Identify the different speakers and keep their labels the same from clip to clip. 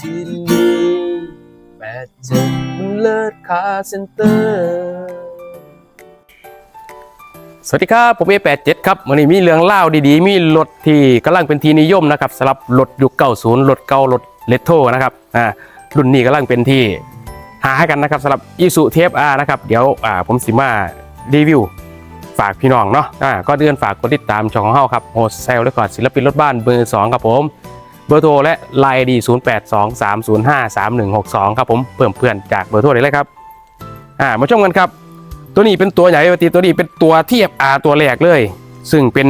Speaker 1: ที่นี่แปดเจ็ดมันเลิศคาเซ็นเตอร์
Speaker 2: สวัสดีครับ ผมเอ87ครับวันนี้มีเรื่องเล่าดีๆ มีรถที่กำลังเป็นที่นิยมนะครับสำหรับรถยุค90รถเก่ารถเลโทนะครับอ่ารุ่นนี้กำลังเป็นที่หาให้กันนะครับสำหรับอีสุเทปอาร์นะครับ เดี๋ยวอ่าผมสิมารีวิวฝากพี่น้องเนาะอ่าก็เดือนฝากกดติดตามช่องของเฮาครับโฮสเซลเรคคอดศิลปินรถบ้านเบอร์2ครับผม บอร์โทรและไลน์ดี 0823053162 ครับผมเพิ่มเพื่อนจากเบอร์โทรเลยครับ อ่า มาชมกันครับ ตัวนี้เป็นตัวใหญ่ปกติตัวนี้เป็นตัวเทียบอาตัวแรกเลย ซึ่งเป็น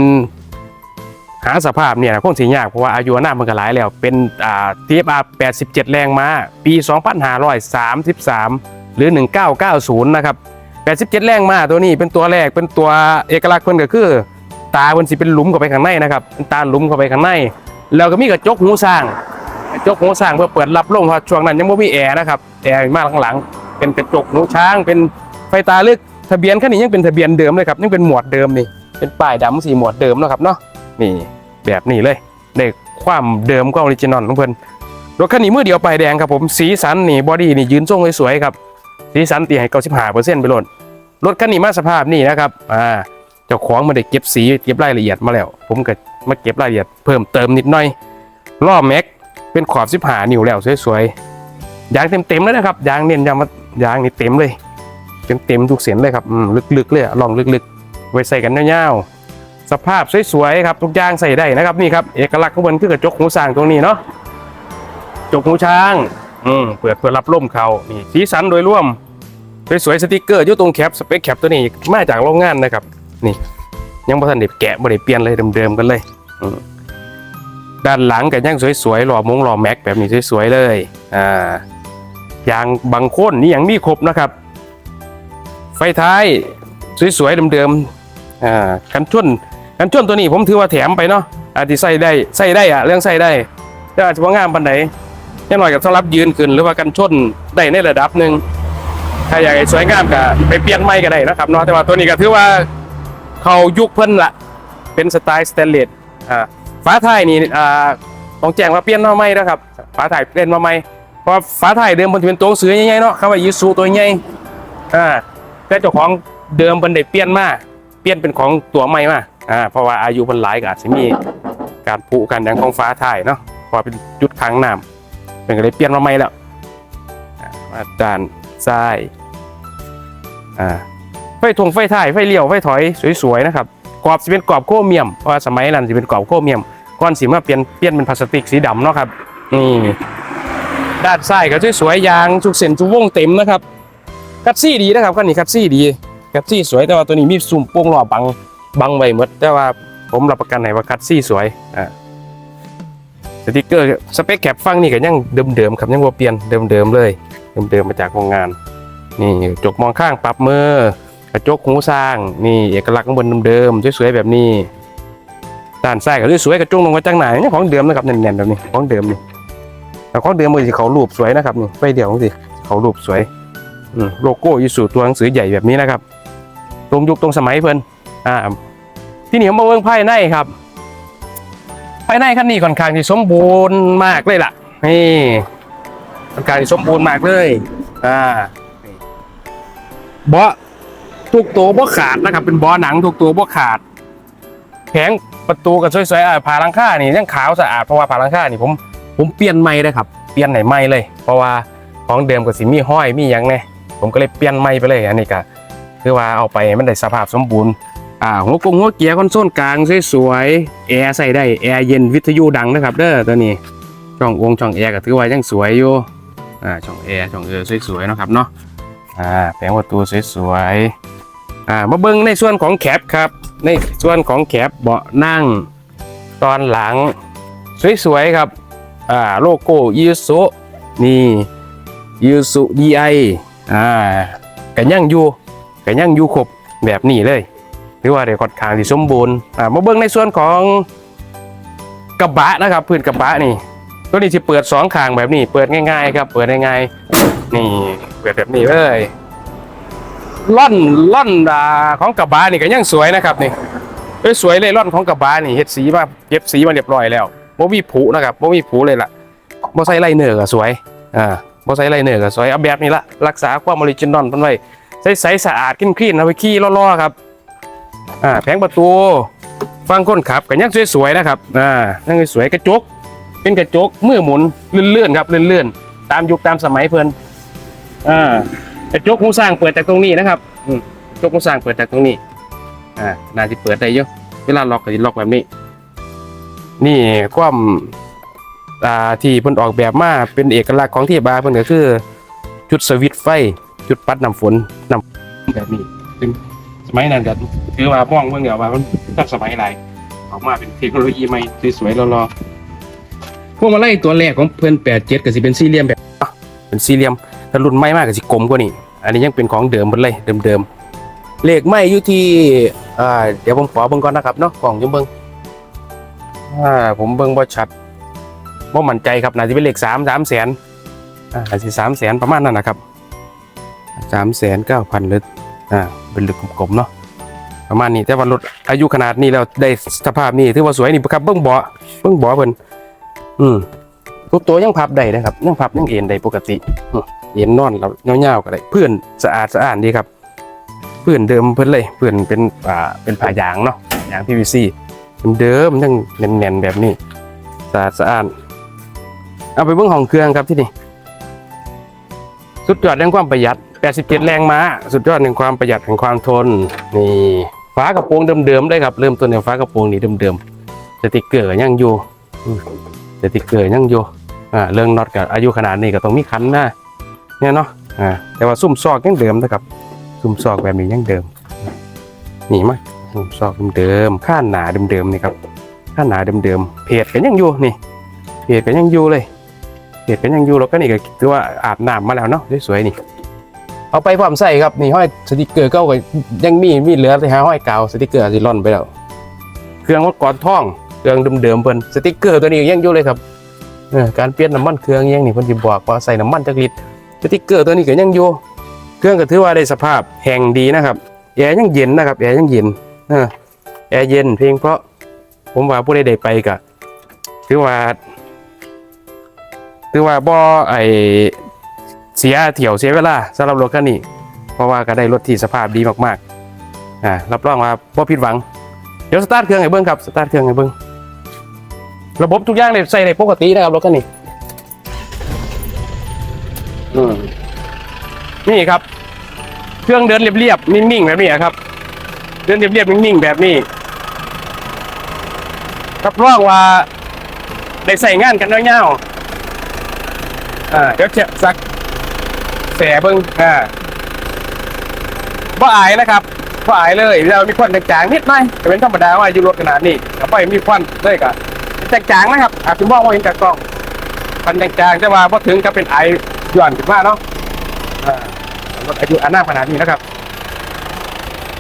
Speaker 2: หาสภาพเนี่ยคงสียากเพราะว่าอายุอานามมันก็หลายแล้ว เป็นอ่าเทียบอา87 แรงม้า ปี 2533 หรือ 1990 นะครับ 87 แรงม้าตัวนี้เป็นตัวแรก เป็นตัวเอกลักษณ์เพิ่นก็คือ ตาเพิ่นสิเป็นหลุมเข้าไปข้างในนะครับ เป็นตาหลุมเข้าไปข้างใน แล้วก็มีกระจกหูสร้างกระจกหูสร้างเพื่อเปิดรับลมเพราะช่วงนั้นยังไม่มีแอร์นะครับแอร์มาข้างหลังๆเป็นกระจกหูช้าง เป็นไฟตาลือกทะเบียนคันนี้ยังเป็นทะเบียนเดิมเลยครับยังเป็นหมวดเดิมนี่เป็นป้ายดำสีหมวดเดิมนะครับเนาะนี่แบบนี้เลยในความเดิมก็ออริจินอลของเพิ่นรถคันนี้มือเดียวป้ายแดงครับผมสีสันนี่บอดี้นี่ยืนทรงสวยๆครับสีสันตีให้เก้าสิบห้าเปอร์เซ็นต์ไปโลดรถคันนี้มาสภาพนี่นะครับอ่าเจ้าของมาได้เก็บสีเก็บรายละเอียดมาแล้ว ผมก็ มาเก็บรายละเอียดเพิ่มเติมนิดหน่อยล้อแม็กเป็นขอบสิบหานิ้วแล้วสวยๆยางเต็มๆเลยนะครับยางเน้นยางมายางนี่เต็มเลยเต็มเต็มๆทุกเสียนเลยครับลึกๆเลยลองลึกๆ ไว้ใส่กันยาวๆสภาพสวยๆครับทุกอย่างใส่ได้นะครับนี่ครับเอกลักษณ์ของมันคือกระจกหูสร้างตรงนี้เนาะจกหูช้างอืมเปิดเพื่อรับลมเขานี่สีสันโดยรวมสวยๆสติกเกอร์อยู่ตรงแคปสเปคแคปตัวนี้มาจากโรงงานนะครับนี่ ยังบ่ทันได้แกะบ่ได้เปลี่ยนเลยเดิมๆกันเลยด้านหลังก็ยังสวยๆหล่อมงหล่อแม็กแบบนี้สวยๆเลยอ่ายางบางคนนี่ยังมีครบนะครับ ไฟท้ายสวยๆเดิมๆอ่ากันชนกันชนตัวนี้ผมถือว่าแถมไปเนาะอาจจะใส่ได้ใส่ได้อะเรื่องใส่ได้แต่อาจจะว่างามปันไหนแน่หน่อยกับสำหรับยืนขึ้นหรือว่ากันชนได้ในระดับหนึ่งถ้าอยากให้สวยงามก็ไปเปลี่ยนไม้ก็ได้นะครับเนาะแต่ว่าตัวนี้ก็ถือว่า เขายุคเพิ่นละเป็นสไตล์สแตนเลสอ่าฝาท้ายนี่อ่าต้องแจ้งว่าเปลี่ยนมาใหม่นะครับฝาท้ายเปลี่ยนมาใหม่เพราะฝาท้ายเดิมมันเป็นตัวเสือใหญ่ๆเนาะคำว่ายูซูตัวใหญ่อ่าแต่เจ้าของเดิมเพิ่นได้เปลี่ยนมาเปลี่ยนเป็นของตัวใหม่มาอ่าเพราะว่าอายุเพิ่นหลายก็อาจสิมีการผุกันอย่างของฟ้าถ่ายเนาะเพราะเป็นจุดขังน้ำเพิ่นก็เลยเปลี่ยนมาใหม่แล้วอามาด้านซ้ายอ่า ไฟทงไฟถ่ายไฟเลี้ยวไฟถอยสวยๆนะครับกรอบสิเป็นกรอบโครเมียมเพราะว่าสมัยนั้นสิเป็นกรอบโครเมียมก่อนสิมาเปลี่ยนเปลี่ยนเป็นพลาสติกสีดำเนาะครับนี่ด้านซ้ายก็สวยๆยางทุกเส้นทุกวงเต็มนะครับคัดซี่ดีนะครับคันนี้คัดซี่ดีคัดซี่สวยแต่ว่าตัวนี้มีซุ่มโป่งหล่อบังบังไว้หมดแต่ว่าผมรับประกันให้ว่าคัดซี่สวยอ่าสติกเกอร์สเปคแคปฟังนี่ก็ยังเดิมๆครับยังบ่เปลี่ยนเดิมๆเลยเดิมๆมาจากโรงงาน นี่จกมองข้างปรับมือ กระจกหูสร้างนี่เอกลักษณ์ของบนเดิมๆสวยๆแบบนี้ด้านซ้ายก็สวยๆกระจกลงมาจากไหนนี่ของเดิมนะครับแน่นๆแบบนี้ของเดิมนี่แต่ของเดิมมันสิเขารูปสวยนะครับนี่ไฟเดียวสิเขารูปสวยโลโก้ยูสูตัวหนังสือใหญ่แบบนี้นะครับ ตรงยุคตรงสมัยเพิ่นอ่าที่นี่ผมมาเบิ่งภายในครับภายในคันนี้ค่อนข้างที่สมบูรณ์มากเลยล่ะนี่ค่อนข้างที่สมบูรณ์มากเลยอ่าเบาะ ทุกตัวบ่ขาดนะครับ เป็นบาะหนังทุกตัวบ่ขาด แผงประตูก็สวยๆอ่าผ่าลังค่านี่ยังขาวสะอาดเพราะว่าผ่าลังค่านี่ผมผมเปลี่ยนใหม่เลยครับ เปลี่ยนไหนใหม่เลย เพราะว่าของเดิมก็สิมีห้อยมีหยังแน่ผมก็เลยเปลี่ยนใหม่ไปเลยอันนี้ก็คือว่าเอาไปมันได้สภาพสมบูรณ์อ่าหัวกงหัวเกียร์คอนโซลกลางสวยๆแอร์ใส่ได้แอร์เย็นวิทยุดังนะครับเด้อตัวนี้ช่ององช่องแอร์ก็ถือว่ายังสวยอยู่อ่าช่องแอร์ช่องเออสวยๆนะครับเนาะอ่าแผงประตูสวยๆ อ่ามาเบิ่งในส่วนของแคปครับ ในส่วนของแคปเบาะนั่งตอนหลัง สวยๆครับอ่าโลโก้ยูสุนี่ยูสุดีไออ่ากันยังอยู่กันยังอยู่ครบแบบนี้เลยหรือว่าได้ค่อนข้างที่สมบูรณ์อ่ามาเบิ่งในส่วนของกระบะนะครับพื้นกระบะนี่ตัวนี้จะเปิดสองข้างแบบนี้ เปิดง่ายๆครับ เปิดง่ายๆนี่เปิดแบบนี้เลย ล่อนล่อนอ่าของกระบะนี่ก็ยังสวยนะครับนี่เอ้ยสวยเลยล่อนของกระบะนี่เฮ็ดสีมาเย็บสีมาเรียบร้อยแล้วบ่มีผุนะครับบ่มีผุเลยล่ะบ่ใส่ไลเนอร์ก็สวยอ่าบ่ใส่ไลเนอร์ก็สวยเอาแบบนี้ละรักษาความออริจินอลเพิ่นไว้ใสๆสะอาดคลีนๆเอาไปขี่ล้อๆครับอ่าแผงประตูฟังคนขับก็ยังสวยๆนะครับอ่ายังสวยกระจกเป็นกระจกมือหมุนเลื่อนๆครับเลื่อนๆตามยุคตามสมัยเพิ่นอ่า กระจกหูสร้างเปิดจากตรงนี้นะครับอืมกระจกหูสร้างเปิดจากตรงนี้ อ่า น่าจะเปิดได้เยอะเวลาล็อกก็จะล็อกแบบนี้ นี่ความอ่าที่เพิ่นออกแบบมาเป็นเอกลักษณ์ของที่บาร์เพิ่นก็คือ จุดสวิตช์ไฟ จุดปัดน้ำฝนน้ำแบบนี้ซึ่งสมัยนั้นก็ถือว่ามองเบิ่งเดี๋ยวว่ามันทันสมัยหลายออกมาเป็นเทคโนโลยีใหม่สวยๆรอๆพวกมาไล่ตัวแรกของเพิ่น87ก็สิเป็นสี่เหลี่ยมแบบอะเป็นสี่เหลี่ยม ถ้ารุ่นใหม่มากก็สิกลมกว่านี้อันนี้ยังเป็นของเดิมหมดเลยเดิมๆเลขไม่อยู่ที่อ่าเดี๋ยวผมขอเบิ่งก่อนนะครับเนาะกล่องยังเบิ่งอ่าผมเบิ่งบ่ชัดบ่มั่นใจครับน่าจะเป็นเลข3 3แสนอ่าอาจสิ3แสนประมาณนั้นนะครับสามแสนเก้าพันหรืออ่าเป็นลึกกลมๆเนาะประมาณนี้แต่ว่ารถอายุขนาดนี้แล้วได้สภาพนี้ถือว่าสวยนี่ครับเบิ้งเบาะเบิ้งเบาะเพิ่นอืมทุกตัวยังพับได้นะครับยังพับยังเอ็นได้ปกติอื เอ็นนอนแล้วเงาๆก็ได้เพื่อนสะอาดสะอาดดีครับเพื่อนเดิมเพิ่อนเลยเพื่อนเป็นอ่าเป็นผ้ายางเนาะยาง PVC เดิมยังแน่นๆแบบนี้สะอาดสะอาดเอาไปเบิ้งห้องเครื่องครับที่นี่สุดยอดแห่งความประหยัด 87 แรงม้า สุดยอดแห่งความประหยัดแห่งความทน นี่ฝากระโปรงเดิมๆเลยครับ เริ่มต้นในฝากระโปรงนี้เดิมๆสติกเกอร์ยังอยู่สติกเกอร์ยังอยู่อ่าเรื่องน็อตกับอายุขนาดนี้ก็ต้องมีคันน้า เนี่ยเนาะอ่าแต่ว่าซุ่มซอกยังเดิมนะครับซุ่มซอกแบบนี้ยังเดิมนี่มั้ยซุ่มซอกเดิมๆข้านหนาเดิมๆนี่ครับข้านหนาเดิมๆเพจก็ยังอยู่นี่เพจก็ยังอยู่เลยเพจก็ยังอยู่แล้วก็นี่ก็ถือว่าอาบน้ำมาแล้วเนาะสวยๆนี่เอาไปพร้อมใส่ครับนี่ห้อยสติกเกอร์เก็ยังมีมีเหลือแต่หาห้อยกาวสติกเกอร์สิล่อนไปแล้วเครื่องวัดก่อนท่องเครื่องเดิมๆเพิ่นสติกเกอร์ตัวนี้ยังอยู่เลยครับเออการเปลี่ยนน้ำมันเครื่องยังนี่เพิ่นสิบอกว่าใส่น้ำมันจักลิตร สติกเกอร์ตัวนี้ก็ยังอยู่เครื่องก็ถือว่าได้สภาพแห้งดีนะครับแอร์ยังเย็นนะครับแอร์ยังเย็นอแอร์เย็นเพียงเพราะผมว่าผู้ใดได้ไปก็ถือว่าถือว่าบ่ไอเสียเที่ยวเสียเวลาสำหรับรถคันนี้ เพราะว่าก็ได้รถที่สภาพดีมากๆอ่ารับรองว่าบ่ผิดหวังเดี๋ยวสตาร์ทเครื่องให้เบิ่งครับสตาร์ทเครื่องให้เบิ่งระบบทุกอย่างเลยใส่ได้ปกตินะครับรถคันนี้ นี่ครับ เครื่องเดินเรียบๆนิ่งๆแบบนี้ครับ เดินเรียบๆนิ่งๆแบบนี้รับรองว่าได้ใส่งานกันยาๆอ่าเดี๋ยวเช็คสักแสเบิ้งอ่าบ่อายนะครับบ่อายเลยเรามีควันจางๆนิดหน่อยแต่เป็นธรรมดาว่าอยู่รถขนาดนี้แต่ไปมีควันเลยก็จางๆนะครับอาจจะมองว่าเห็นจากกล้องควันจางๆแต่ว่าพอถึงก็เป็นไอ ย่อนขึ้นมาเนาะอ่ารถอายุอันหน้าขนาดนี้นะครับ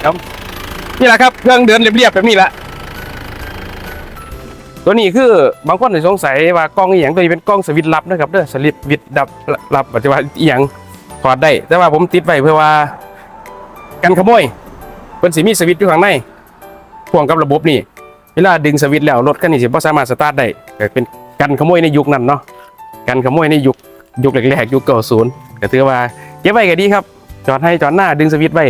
Speaker 2: ครับนี่แหละครับเครื่องเดินเรียบๆแบบนี้แหละตัวนี้คือบางคนสงสัยว่ากล้องอีหยังตัวนี้เป็นกล้องสวิตช์ลับนะครับเด้อสลิปวิดดับลับปัจจุบันอีหยังถอดได้ แต่ว่าผมติดไว้เพื่อว่ากันขโมยเพิ่นสิมีสวิตช์อยู่ข้างในพ่วงกับระบบนี่เวลาดึงสวิตช์แล้วรถคันนี้สิบ่สามารถสตาร์ทได้เป็นกันขโมยในยุคนั้นเนาะกันขโมยในยุค ยุคแรกๆยุค90ก็ถือว่าเก็บไว้ก็ดีครับ จอดให้จอดหน้าดึงสวิตช์ไว้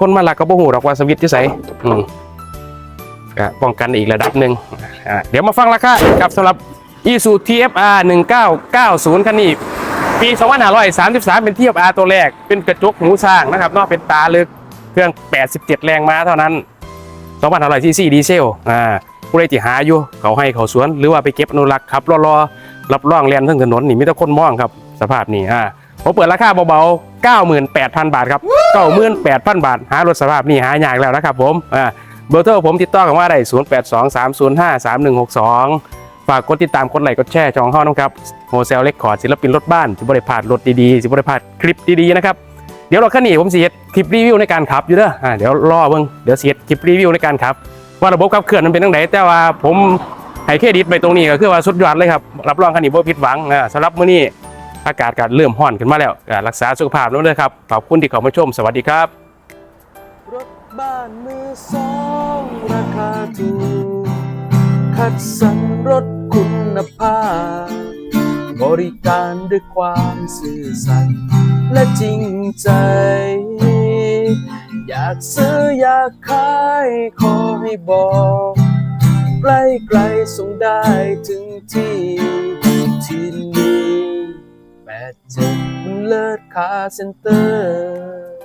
Speaker 2: คนมาลักก็บ่ฮู้หรอกว่าสวิตช์อยู่ไสอืมก็ป้องกันอีกระดับหนึ่งเดี๋ยวมาฟังราคาครับสำหรับ Isuzu TFR 1990 คันนี้ ปี 2533 เป็น TFR ตัวแรก เป็นกระจกหูช้างนะครับนอกเป็นตาลึกเครื่อง 87 แรงม้าเท่านั้น2500ซีซีดีเซลอ่าผู้ใดที่หาอยู่เขาให้เขาสวนหรือว่าไปเก็บอนุรักษ์ขับรอๆ รับรองแลนทั้งถนนนี่มีแต่คนมองครับ สภาพนี้อ่าผมเปิดราคาเบาๆ 98,000 บาทครับ 98,000 บาท หารถสภาพนี้หายากแล้วนะครับผมอ่าเบอร์โทรผมติดต่อกันว่าได้0 8 2 3 0 5 3 1 6 2 ฝากกดติดตามกดไลค์กดแชร์ช่องห้องนะครับโฮเซลเล็กคอร์ดศิลปินรถบ้านสิบริพาดรถดีๆสิบริพาดคลิปดีๆนะครับเดี๋ยวเรถคันนี้ผมเฮ็ดคลิปรีวิวในการขับอยู่เด้ออ่าเดี๋ยวรอเบิ่งเดี๋ยวเฮ็ดคลิปรีวิวในการขับ ว่าระบบขับเคลื่อนมันเป็นจังไดแต่ว่าผม ให้เครดิตไปตรงนี้ก็คือว่าสุดยอดเลยครับ รับรองคันนี้บ่ผิดหวังอ่าสำหรับมื้อนี้อากาศก็เริ่มร้อนขึ้นมาแล้วรักษาสุขภาพด้วยนะครับ ขอบคุณที่เข้ามาชม สวัสดีครับ
Speaker 1: รถบ้านมือสองราคาถูก คัดสรรรถคุณภาพ บริการด้วยความซื่อสัตย์และจริงใจ อยากซื้ออยากขายขอให้บอก ใกล้ไกลส่งได้ถึงที่ที่นี่แปดเจ็ดมันเลิศคาเซ็นเตอร์